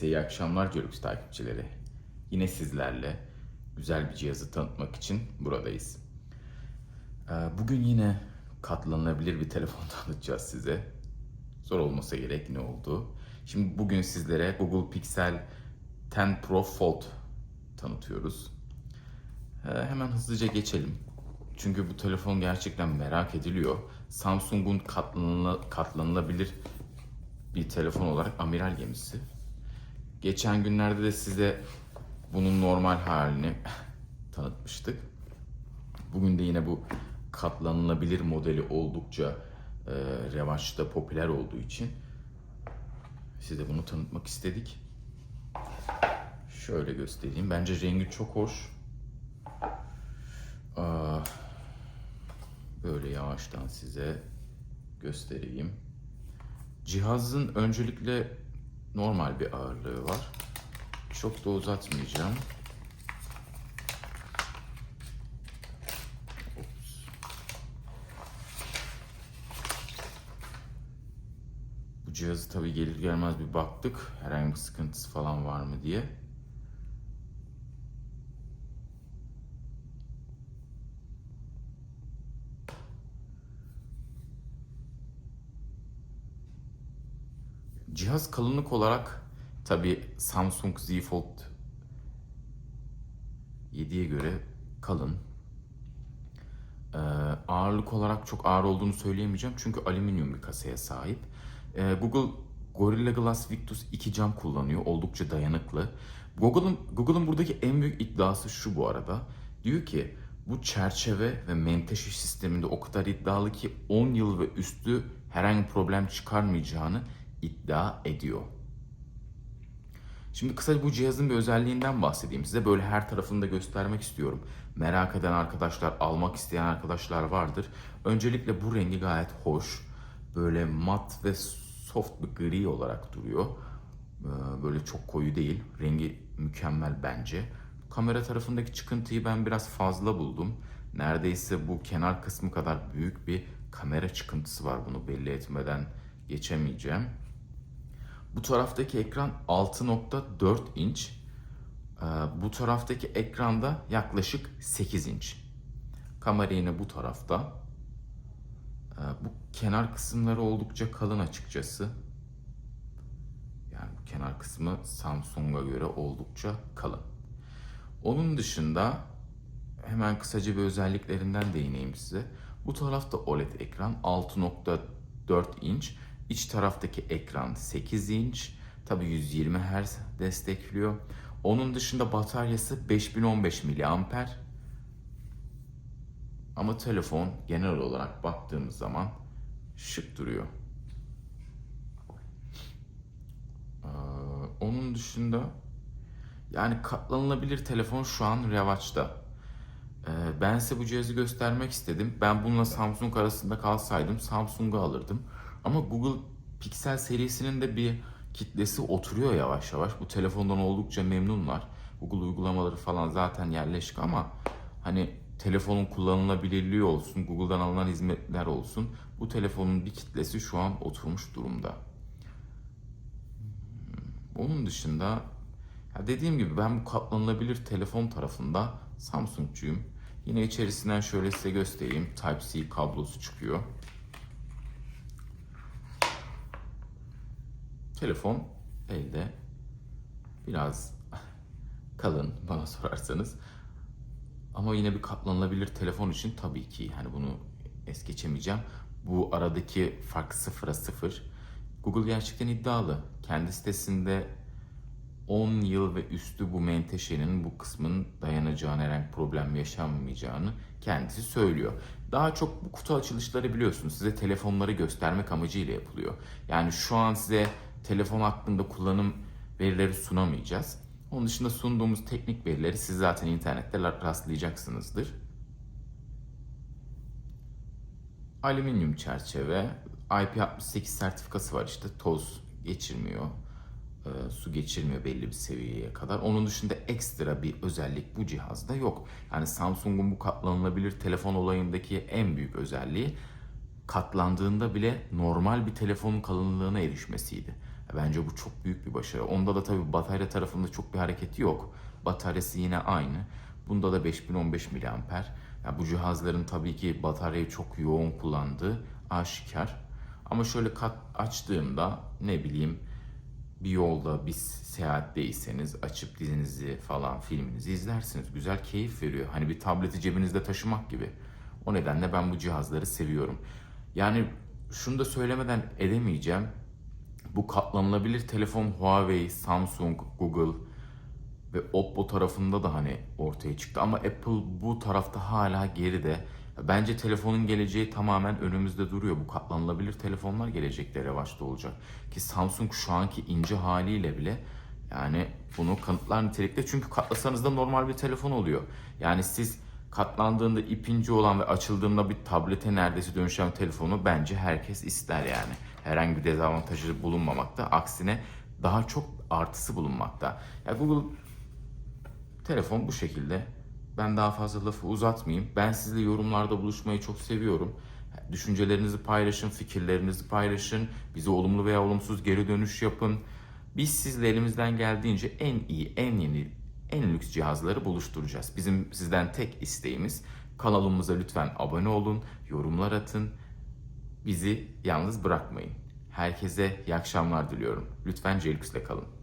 Herkese iyi akşamlar Görüks takipçileri. Yine sizlerle güzel bir cihazı tanıtmak için buradayız. Ee, Bugün yine katlanılabilir bir telefon tanıtacağız size. Zor olmasa gerek ne oldu? Şimdi bugün sizlere Google Pixel 10 Pro Fold tanıtıyoruz. Ee, Hemen hızlıca geçelim. Çünkü bu telefon gerçekten merak ediliyor. Samsung'un katlanıla- katlanılabilir bir telefon olarak amiral gemisi. Geçen günlerde de size bunun normal halini tanıtmıştık. Bugün de yine bu katlanılabilir modeli oldukça e, revaçta, popüler olduğu için size bunu tanıtmak istedik. Şöyle göstereyim. Bence rengi çok hoş. Böyle yavaştan size göstereyim. Cihazın öncelikle normal bir ağırlığı var. Çok da uzatmayacağım. Bu cihazı tabii gelir gelmez bir baktık. Herhangi bir sıkıntısı falan var mı diye. Cihaz kalınlık olarak tabi Samsung Z Fold 7'ye göre kalın. Ee, ağırlık olarak çok ağır olduğunu söyleyemeyeceğim çünkü alüminyum bir kasaya sahip. Ee, Google Gorilla Glass Victus 2 cam kullanıyor. Oldukça dayanıklı. Google'ın Google'ın buradaki en büyük iddiası şu bu arada. Diyor ki bu çerçeve ve menteşe sisteminde o kadar iddialı ki 10 yıl ve üstü herhangi bir problem çıkarmayacağını iddia ediyor. Şimdi kısaca bu cihazın bir özelliğinden bahsedeyim size. Böyle her tarafını da göstermek istiyorum. Merak eden arkadaşlar, almak isteyen arkadaşlar vardır. Öncelikle bu rengi gayet hoş. Böyle mat ve soft bir gri olarak duruyor. Ee, Böyle çok koyu değil. Rengi mükemmel bence. Kamera tarafındaki çıkıntıyı ben biraz fazla buldum. Neredeyse bu kenar kısmı kadar büyük bir kamera çıkıntısı var. Bunu belli etmeden geçemeyeceğim. Bu taraftaki ekran 6.4 inç. Ee, Bu taraftaki ekranda yaklaşık 8 inç. Kamera yine bu tarafta. Ee, Bu kenar kısımları oldukça kalın açıkçası. Yani bu kenar kısmı Samsung'a göre oldukça kalın. Onun dışında hemen kısaca bir özelliklerinden değineyim size. Bu tarafta OLED ekran 6.4 inç. İç taraftaki ekran 8 inç. Tabi 120 Hz destekliyor. Onun dışında bataryası 5015 mAh. Ama telefon genel olarak baktığımız zaman şık duruyor. Ee, onun dışında yani katlanılabilir telefon şu an revaçta. Ee, ben size bu cihazı göstermek istedim. Ben bununla Samsung arasında kalsaydım Samsung'u alırdım. Ama Google Pixel serisinin de bir kitlesi oturuyor yavaş yavaş. Bu telefondan oldukça memnunlar. Google uygulamaları falan zaten yerleşik ama hani telefonun kullanılabilirliği olsun, Google'dan alınan hizmetler olsun. Bu telefonun bir kitlesi şu an oturmuş durumda. Onun dışında ya dediğim gibi ben bu katlanılabilir telefon tarafında Samsung'cuyum. Yine içerisinden şöyle size göstereyim. Type-C kablosu çıkıyor. Telefon elde biraz kalın bana sorarsanız. Ama yine bir katlanılabilir telefon için tabii ki hani bunu es geçemeyeceğim. Bu aradaki fark sıfıra sıfır. Google gerçekten iddialı. Kendi sitesinde 10 yıl ve üstü bu menteşenin bu kısmın dayanacağını, herhangi problem yaşanmayacağını kendisi söylüyor. Daha çok bu kutu açılışları biliyorsunuz size telefonları göstermek amacıyla yapılıyor. Yani şu an size telefon hakkında kullanım verileri sunamayacağız. Onun dışında sunduğumuz teknik verileri siz zaten internette rastlayacaksınızdır. Alüminyum çerçeve, IP68 sertifikası var işte toz geçirmiyor, e, su geçirmiyor belli bir seviyeye kadar. Onun dışında ekstra bir özellik bu cihazda yok. Yani Samsung'un bu katlanılabilir telefon olayındaki en büyük özelliği katlandığında bile normal bir telefonun kalınlığına erişmesiydi. Bence bu çok büyük bir başarı. Onda da tabii batarya tarafında çok bir hareketi yok. Bataryası yine aynı. Bunda da 5015 miliamper. Ya bu cihazların tabii ki bataryayı çok yoğun kullandığı aşikar. Ama şöyle kat açtığımda ne bileyim bir yolda bir seyahatteyseniz açıp dizinizi falan filminizi izlersiniz. Güzel keyif veriyor. Hani bir tableti cebinizde taşımak gibi. O nedenle ben bu cihazları seviyorum. Yani şunu da söylemeden edemeyeceğim. Bu katlanılabilir telefon Huawei, Samsung, Google ve Oppo tarafında da hani ortaya çıktı ama Apple bu tarafta hala geride. Bence telefonun geleceği tamamen önümüzde duruyor. Bu katlanılabilir telefonlar gelecekte revaçta olacak. Ki Samsung şu anki ince haliyle bile yani bunu kanıtlar nitelikte. Çünkü katlasanız da normal bir telefon oluyor. Yani siz katlandığında ip ince olan ve açıldığında bir tablete neredeyse dönüşen telefonu bence herkes ister yani. Herhangi bir dezavantajı bulunmamakta. Aksine daha çok artısı bulunmakta. Ya Google Telefon bu şekilde. Ben daha fazla lafı uzatmayayım. Ben sizle yorumlarda buluşmayı çok seviyorum. Düşüncelerinizi paylaşın, fikirlerinizi paylaşın. Bize olumlu veya olumsuz geri dönüş yapın. Biz sizle elimizden geldiğince en iyi, en yeni, en lüks cihazları buluşturacağız. Bizim sizden tek isteğimiz kanalımıza lütfen abone olun, yorumlar atın. Bizi yalnız bırakmayın. Herkese iyi akşamlar diliyorum. Lütfen Celix'le kalın.